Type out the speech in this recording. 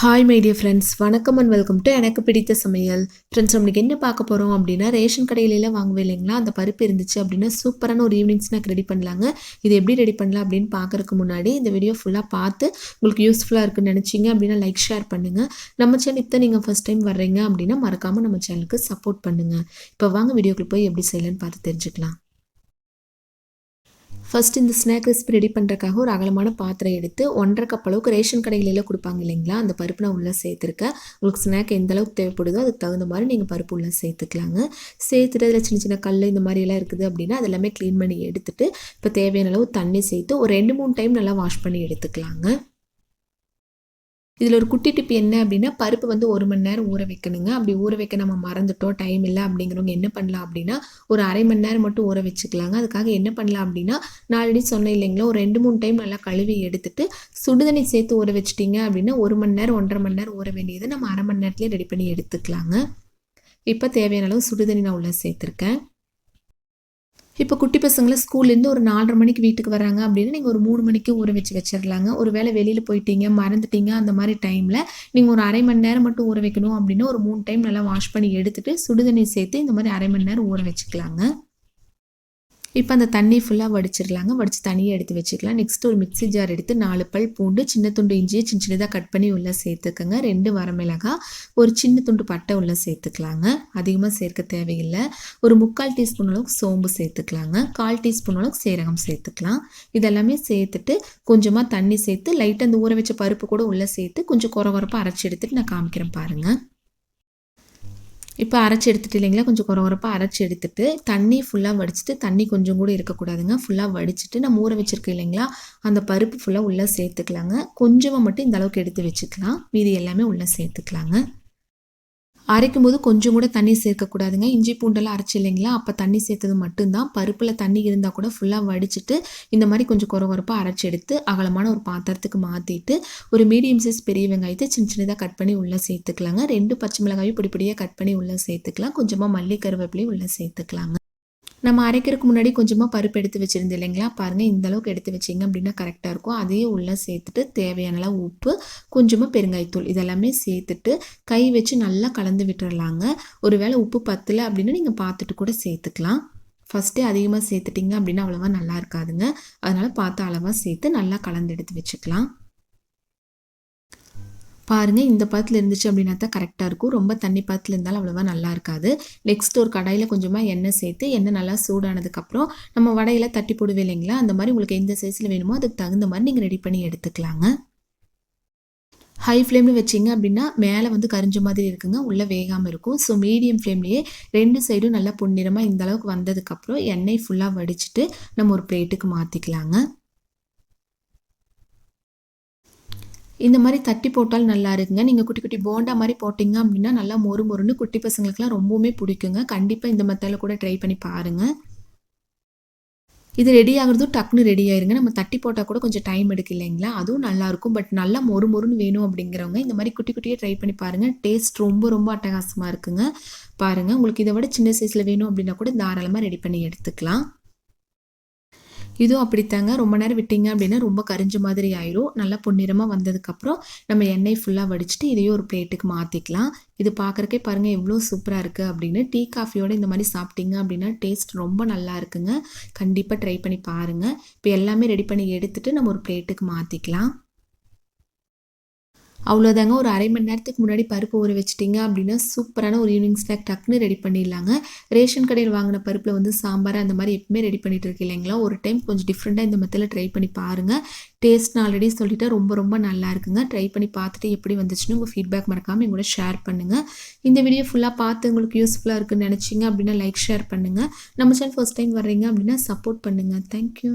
Hi my friends வணக்கம் and welcome to எனக்கு பிடித்த சமையல். ஃப்ரெண்ட்ஸ் நம்மளுக்கு என்ன பார்க்க போகிறோம் அப்படின்னா ரேஷன் கடையிலலாம் வாங்குவே இல்லைங்களா? அந்த பருப்பு இருந்துச்சு அப்படின்னா சூப்பரான ஒரு ஈவினிங் ஸ்நாக் ரெடி பண்ணலாங்க. இது எப்படி ரெடி பண்ணலாம் அப்படின்னு பார்க்கறதுக்கு முன்னாடி இந்த வீடியோ ஃபுல்லாக பார்த்து உங்களுக்கு யூஸ்ஃபுல்லாக இருக்குன்னு நினச்சிங்க அப்படின்னா லைக் ஷேர் பண்ணுங்கள் நம்ம சேனல் இப்போ நீங்கள் ஃபஸ்ட் டைம் வர்றீங்க அப்படின்னா மறக்காமல் நம்ம சேனலுக்கு சப்போர்ட் பண்ணுங்கள் இப்போ வாங்க வீடியோக்குள்ள போய் எப்படி செய்யலான்னு பார்த்து தெரிஞ்சுக்கலாம். ஃபர்ஸ்ட் இந்த ஸ்நாக் ரெசிபி ரெடி பண்ணுறக்காக ஒரு அகலமான பாத்திரம் எடுத்து ஒன்றரை கப் அளவுக்கு ரேஷன் கடையிலலாம் கொடுப்பாங்க இல்லைங்களா? அந்த பருப்பு நான் உள்ளே சேர்த்துருக்கேன். உங்களுக்கு ஸ்நாக் எந்த அளவுக்கு தேவைப்படுதோ அதுக்கு தகுந்த மாதிரி நீங்கள் பருப்பு உள்ளே சேர்த்துக்கலாங்க. சேர்த்துட்டு அதில் சின்ன சின்ன கல் இந்த மாதிரி எல்லாம் இருக்குது அப்படின்னா அதெல்லாமே க்ளீன் பண்ணி எடுத்துட்டு இப்போ தேவையான அளவு தண்ணி சேர்த்து ஒரு ரெண்டு மூணு டைம் நல்லா வாஷ் பண்ணி எடுத்துக்கலாங்க. இதில் ஒரு குட்டி டிப் என்ன அப்படின்னா பருப்பு வந்து ஒரு மணி நேரம் ஊற வைக்கணுங்க. அப்படி ஊற வைக்க நம்ம மறந்துட்டோம் டைம் இல்லை அப்படிங்கிறவங்க என்ன பண்ணலாம் அப்படின்னா ஒரு அரை மணி நேரம் மட்டும் ஊற வச்சுக்கலாங்க. அதுக்காக என்ன பண்ணலாம் அப்படின்னா நாலடி சொன்னேன் இல்லைங்களா ஒரு ரெண்டு மூணு டைம் நல்லா கழுவி எடுத்துட்டு சுடுதண்ணி சேர்த்து ஊற வச்சிட்டிங்க அப்படின்னா ஒரு மணி நேரம் ஒன்றரை மணி நேரம் ஊற வேண்டியதை நம்ம அரை மணி நேரத்துலேயே ரெடி பண்ணி எடுத்துக்கலாங்க. இப்போ தேவையான அளவு சுடுதண்ணி நான் உள்ளே சேர்த்துருக்கேன். இப்போ குட்டி பசங்களை ஸ்கூல்லேருந்து ஒரு நாலரை மணிக்கு வீட்டுக்கு வராங்க அப்படின்னா நீங்கள் ஒரு மூணு மணிக்கு ஊற வச்சு வச்சிடலாங்க ஒரு வேளை வெளியில் போயிட்டீங்க மறந்துட்டீங்க அந்த மாதிரி டைமில் நீங்கள் ஒரு அரை மணி நேரம் மட்டும் ஊற வைக்கணும் அப்படின்னா ஒரு மூணு டைம் நல்லா வாஷ் பண்ணி எடுத்துகிட்டு சுடுதண்ணி சேர்த்து இந்த மாதிரி அரை மணி நேரம் ஊற வச்சுக்கலாங்க. இப்போ அந்த தண்ணி ஃபுல்லாக வடிச்சிடலாங்க வடித்து தனியாக எடுத்து வச்சுக்கலாம். நெக்ஸ்ட் ஒரு மிக்சி ஜார் எடுத்து நாலு பல் பூண்டு சின்ன துண்டு இஞ்சியை சின்ன சின்னதாக கட் பண்ணி உள்ளே சேர்த்துக்கோங்க. ரெண்டு வரமிளகா ஒரு சின்ன துண்டு பட்டை உள்ளே சேர்த்துக்கலாங்க. அதிகமாக சேர்க்க தேவையில்லை. ஒரு முக்கால் டீஸ்பூன் அளவுக்கு சோம்பு சேர்த்துக்கலாங்க. கால் டீஸ்பூன் அளவுக்கு சீரகம் சேர்த்துக்கலாம். இதெல்லாமே சேர்த்துட்டு கொஞ்சமாக தண்ணி சேர்த்து லைட்டாக அந்த ஊற வச்ச பருப்பு கூட உள்ளே சேர்த்து கொஞ்சம் குறை குறப்பாக அரைச்சி எடுத்துகிட்டு நான் காமிக்கிறேன் பாருங்கள் இப்போ அரைச்சி எடுத்துட்டு இல்லைங்களா? கொஞ்சம் குறை குறப்பாக அரைச்சி எடுத்துட்டு தண்ணி ஃபுல்லாக வடிச்சிட்டு தண்ணி கொஞ்சம் கூட இருக்கக்கூடாதுங்க ஃபுல்லாக வடிச்சிட்டு நம்ம ஊற வச்சுருக்கேன் இல்லைங்களா? அந்த பருப்பு ஃபுல்லாக உள்ளே சேர்த்துக்கலாங்க. கொஞ்சமாக மட்டும் இந்த அளவுக்கு எடுத்து வச்சுக்கலாம். மீதி எல்லாமே உள்ளே சேர்த்துக்கலாங்க. அரைக்கும் போது கொஞ்சம் கூட தண்ணி சேர்க்கக்கூடாதுங்க. இஞ்சி பூண்டெல்லாம் அரைச்சி இல்லைங்களா? அப்போ தண்ணி சேர்த்தது மட்டும்தான். பருப்பில் தண்ணி இருந்தால் கூட ஃபுல்லாக வடிச்சிட்டு இந்த மாதிரி கொஞ்சம் குறை குறப்பாக அரைச்சி எடுத்து அகலமான ஒரு பாத்திரத்துக்கு மாற்றிட்டு ஒரு மீடியம் சைஸ் பெரிய வெங்காயத்தை சின்ன சின்னதாக கட் பண்ணி உள்ளே சேர்த்துக்கலாங்க. ரெண்டு பச்சை மிளகாயும் பிடிப்படியாக கட் பண்ணி உள்ளே சேர்த்துக்கலாம். கொஞ்சமாக மல்லி கருவேப்பிலையும் உள்ளே சேர்த்துக்கலாங்க. நம்ம அரைக்கிறதுக்கு முன்னாடி கொஞ்சமாக பருப்பு எடுத்து வச்சுருந்து இல்லைங்களா? பாருங்கள் இந்த அளவுக்கு எடுத்து வச்சிங்க அப்படின்னா கரெக்டாக இருக்கும். அதையே உள்ளே சேர்த்துட்டு தேவையான அளவு உப்பு கொஞ்சமாக பெருங்காய்த்தூள் இதெல்லாமே சேர்த்துட்டு கை வச்சு நல்லா கலந்து விட்டுறலாங்க. ஒருவேளை உப்பு பத்தலை அப்படின்னு நீங்கள் பார்த்துட்டு கூட சேர்த்துக்கலாம். ஃபஸ்ட்டே அதிகமாக சேர்த்துட்டிங்க அப்படின்னா அவ்வளோவா நல்லா இருக்காதுங்க. அதனால் பார்த்து அளவாக சேர்த்து நல்லா கலந்து எடுத்து வச்சுக்கலாம். பாருங்கள் இந்த பதத்தில் இருந்துச்சு அப்படின்னா தான் கரெக்டாக இருக்கும். ரொம்ப தண்ணி பதத்தில் இருந்தாலும் அவ்வளோவா நல்லா இருக்காது. நெக்ஸ்ட் ஒரு கடாயில் கொஞ்சமாக எண்ணெய் சேர்த்து எண்ணெய் நல்லா சூடானதுக்கப்புறம் நம்ம வடையில் தட்டி போடுவே இல்லைங்களா? அந்த மாதிரி உங்களுக்கு எந்த சைஸில் வேணுமோ அதுக்கு தகுந்த மாதிரி நீங்கள் ரெடி பண்ணி எடுத்துக்கலாங்க. ஹை ஃப்ளேமில் வச்சிங்க அப்படின்னா மேலே வந்து கரிஞ்ச மாதிரி இருக்குங்க. உள்ளே வேகாமல் இருக்கும். ஸோ மீடியம் ஃப்ளேம்லேயே ரெண்டு சைடும் நல்லா பொன்னிறமாக இந்த அளவுக்கு வந்ததுக்கப்புறம் எண்ணெய் ஃபுல்லாக வடிச்சிட்டு நம்ம ஒரு பிளேட்டுக்கு மாற்றிக்கலாங்க இந்த மாதிரி தட்டி போட்டால் நல்லா இருக்குங்க. நீங்கள் குட்டி குட்டி போண்டா மாதிரி போட்டிங்க அப்படின்னா நல்லா மொறு மொறுன்னு குட்டி பசங்களுக்குலாம் ரொம்பவுமே பிடிக்குங்க. கண்டிப்பாக இந்த மெத்தடில் கூட ட்ரை பண்ணி பாருங்கள் இது ரெடி ஆகுறதும் டக்குன்னு ரெடி ஆயிருங்க. நம்ம தட்டி போட்டால் கூட கொஞ்சம் டைம் எடுக்கு இல்லைங்களா? அதுவும் நல்லாயிருக்கும் பட் நல்லா மொறு மொறுன்னு வேணும் அப்படிங்கிறவங்க இந்த மாதிரி குட்டி குட்டியே ட்ரை பண்ணி பாருங்கள் டேஸ்ட் ரொம்ப ரொம்ப அட்டகாசமாக இருக்குங்க. பாருங்கள் உங்களுக்கு இதை விட சின்ன சைஸில் வேணும் அப்படின்னா கூட தாராளமாக ரெடி பண்ணி எடுத்துக்கலாம். இதுவும் அப்படித்தாங்க. ரொம்ப நேரம் விட்டிங்க அப்படின்னா ரொம்ப கரிஞ்ச மாதிரி ஆயிரும். நல்லா பொன்னிறமாக வந்ததுக்கப்புறம் நம்ம எண்ணெய் ஃபுல்லாக வடிச்சிட்டு இதையும் ஒரு பிளேட்டுக்கு மாற்றிக்கலாம் இது பார்க்குறக்கே பாருங்கள் எவ்வளோ சூப்பராக இருக்குது அப்படின்னு. டீ காஃபியோடு இந்த மாதிரி சாப்பிட்டீங்க அப்படின்னா டேஸ்ட் ரொம்ப நல்லா இருக்குங்க. கண்டிப்பாக ட்ரை பண்ணி பாருங்கள் இப்போ எல்லாமே ரெடி பண்ணி எடுத்துகிட்டு நம்ம ஒரு பிளேட்டுக்கு மாற்றிக்கலாம் அவ்வளோதாங்க ஒரு அரை மணி நேரத்துக்கு முன்னாடி பருப்பு ஊற வச்சிட்டிங்க அப்படின்னா சூப்பரான ஒரு ஈவினிங் ஸ்நாக் டக்குன்னு ரெடி பண்ணிடலாங்க. ரேஷன் கடையில் வாங்கின பருப்பில் வந்து சாம்பார் அந்த மாதிரி எப்பவுமே ரெடி பண்ணிட்டு இருக்கு இல்லைங்களா? ஒரு டைம் கொஞ்சம் டிஃப்ரெண்ட்டாக இந்த மெத்தில் ட்ரை பண்ணி பாருங்கள் டேஸ்ட் நான் ஆல்ரெடி சொல்லிவிட்டு ரொம்ப ரொம்ப நல்லா இருக்குங்க. ட்ரை பண்ணி பார்த்துட்டு எப்படி வந்துச்சுன்னு உங்கள் ஃபீட்பேக் மறக்காமல் எங்கூட ஷேர் பண்ணுங்கள் இந்த வீடியோ ஃபுல்லாக பார்த்து உங்களுக்கு யூஸ்ஃபுல்லாக இருக்குன்னு நினச்சிங்க அப்படின்னா லைக் ஷேர் பண்ணுங்கள் நம்ம சேனல் ஃபர்ஸ்ட் டைம் வர்றீங்க அப்படின்னா சப்போர்ட் பண்ணுங்கள் தேங்க்யூ